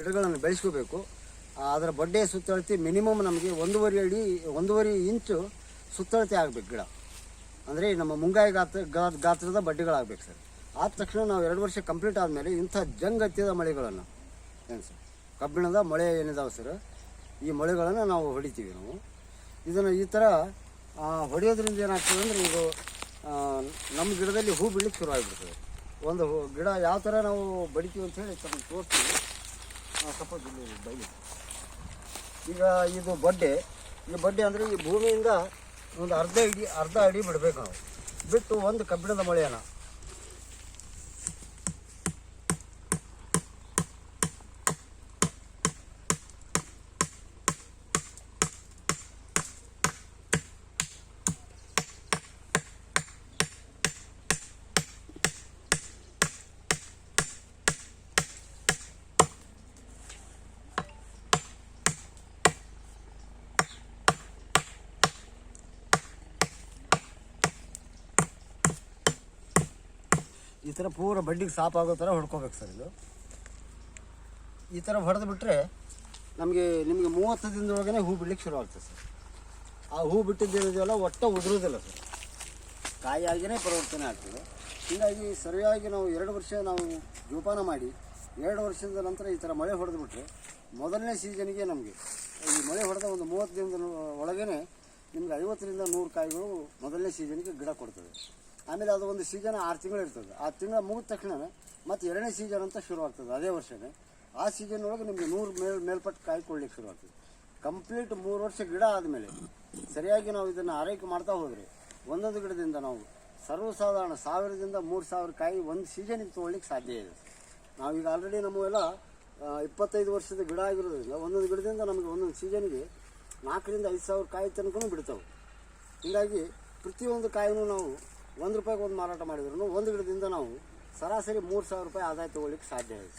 ಗಿಡಗಳನ್ನು ಬೆಳೆಸ್ಕೋಬೇಕು. ಅದರ ಬಡ್ಡೆ ಸುತ್ತಳತೆ ಮಿನಿಮಮ್ ನಮಗೆ ಒಂದೂವರೆ ಅಡಿ, ಒಂದೂವರೆ ಇಂಚು ಸುತ್ತಳತೆ ಆಗಬೇಕು ಗಿಡ. ಅಂದರೆ ನಮ್ಮ ಮುಂಗಾಯಿ ಗಾತ್ರ ಗಾತ್ರದ ಬಡ್ಡೆಗಳಾಗಬೇಕು ಸರ್. ಆದ ತಕ್ಷಣ ನಾವು ಎರಡು ವರ್ಷ ಕಂಪ್ಲೀಟ್ ಆದಮೇಲೆ ಇಂಥ ಜಂಗತ್ಯದ ಮಳೆಗಳನ್ನು. ಏನು ಸರ್? ಕಬ್ಬಿಣದ ಮಳೆ ಏನಿದಾವೆ ಸರ್? ಈ ಮಳೆಗಳನ್ನು ನಾವು ಹೊಡಿತೀವಿ ನಾವು. ಇದನ್ನು ಈ ಥರ ಹೊಡೆಯೋದ್ರಿಂದ ಏನಾಗ್ತದೆ ಅಂದರೆ ಇದು ನಮ್ಮ ಗಿಡದಲ್ಲಿ ಹೂ ಬಿಡಲಿಕ್ಕೆ ಶುರು ಆಗಿಬಿಡ್ತದೆ. ಒಂದು ಗಿಡ ಯಾವ ಥರ ನಾವು ಬಡಿತೀವಿ ಅಂತ ಹೇಳಿ ತಮಗೆ ತೋರಿಸ್ತೀವಿ ಈಗ ಇದು ಬಡ್ಡೆ, ಈ ಬಡ್ಡೆ ಅಂದರೆ ಈ ಭೂಮಿಯಿಂದ ಒಂದು ಅರ್ಧ ಇಡಿ, ಅರ್ಧ ಅಡಿ ಬಿಡಬೇಕು ನಾವು. ಬಿಟ್ಟು ಒಂದು ಕಬ್ಬಿಣದ ಮೊಳೆಯನ್ನು. ಈ ಥರ ಪೂರ ಬಡ್ಡಿಗೆ ಆಗೋ ಥರ ಹೊಡ್ಕೋಬೇಕು ಸರ್ ಇದು. ಈ ಥರ ಹೊಡೆದು ಬಿಟ್ಟರೆ ನಮಗೆ, ನಿಮಗೆ ಮೂವತ್ತು ದಿನದೊಳಗನೆ ಹೂ ಬಿಡ್ಲಿಕ್ಕೆ ಶುರು ಆಗ್ತದೆ ಸರ್. ಆ ಹೂ ಬಿಟ್ಟಿದ್ದೇನಿದೆಯಲ್ಲ ಒಟ್ಟು ಉದುರೋದಿಲ್ಲ ಸರ್. ಕಾಯಿಯಾಗಿಯೇ ಪರಿವರ್ತನೆ ಆಗ್ತದೆ. ಹೀಗಾಗಿ ಸರಿಯಾಗಿ ನಾವು ಎರಡು ವರ್ಷ ನಾವು ಜೋಪಾನ ಮಾಡಿ, ಎರಡು ವರ್ಷದ ನಂತರ ಈ ಥರ ಮಳೆ ಹೊಡೆದು ಬಿಟ್ಟರೆ ಮೊದಲನೇ ಸೀಸನ್ಗೆ ನಮಗೆ ಈ ಮಳೆ ಹೊಡೆದ ಒಂದು ಮೂವತ್ತು ದಿನದ ಒಳಗೇ ನಿಮಗೆ ಐವತ್ತರಿಂದ ನೂರು ಕಾಯಿಗಳು ಮೊದಲನೇ ಸೀಸನ್ಗೆ ಗಿಡ ಕೊಡ್ತದೆ. ಆಮೇಲೆ ಅದು ಒಂದು ಸೀಸನ್ ಆರು ತಿಂಗಳು ಇರ್ತದೆ. ಆ ತಿಂಗಳು ಮುಗಿದ ತಕ್ಷಣ ಮತ್ತೆ ಎರಡನೇ ಸೀಸನ್ ಅಂತ ಶುರು ಆಗ್ತದೆ ಅದೇ ವರ್ಷನೇ. ಆ ಸೀಸನ್ ಒಳಗೆ ನಿಮಗೆ ನೂರು ಮೇಲ್, ಮೇಲ್ಪಟ್ಟು ಕಾಯಿ ಕೊಡ್ಲಿಕ್ಕೆ ಶುರು ಆಗ್ತದೆ ಕಂಪ್ಲೀಟ್ ಮೂರು ವರ್ಷ ಗಿಡ ಆದಮೇಲೆ ಸರಿಯಾಗಿ ನಾವು ಇದನ್ನು ಆರೈಕೆ ಮಾಡ್ತಾ ಹೋದರೆ ಒಂದೊಂದು ಗಿಡದಿಂದ ನಾವು ಸರ್ವಸಾಧಾರಣ ಸಾವಿರದಿಂದ ಮೂರು ಸಾವಿರ ಕಾಯಿ ಒಂದು ಸೀಸನಿಗೆ ತೊಗೊಳ್ಲಿಕ್ಕೆ ಸಾಧ್ಯ ಇದೆ. ನಾವೀಗ ಆಲ್ರೆಡಿ ನಮಗೆಲ್ಲ ಇಪ್ಪತ್ತೈದು ವರ್ಷದ ಗಿಡ ಆಗಿರೋದ್ರಿಂದ ಒಂದೊಂದು ಗಿಡದಿಂದ ನಮಗೆ ಒಂದೊಂದು ಸೀಸನ್ಗೆ ನಾಲ್ಕರಿಂದ ಐದು ಸಾವಿರ ಕಾಯಿ ತನಕ ಬಿಡ್ತಾವೆ. ಹೀಗಾಗಿ ಪ್ರತಿಯೊಂದು ಕಾಯಿನೂ ನಾವು ಒಂದು ರೂಪಾಯಿಗೆ ಒಂದು ಮಾರಾಟ ಮಾಡಿದ್ರು ಒಂದು ಗಿಡದಿಂದ ನಾವು ಸರಾಸರಿ ಮೂರು ಸಾವಿರ ರೂಪಾಯಿ ಆದಾಯ ತಗೊಳ್ಳಿಕ್ಕೆ ಸಾಧ್ಯ ಇದೆ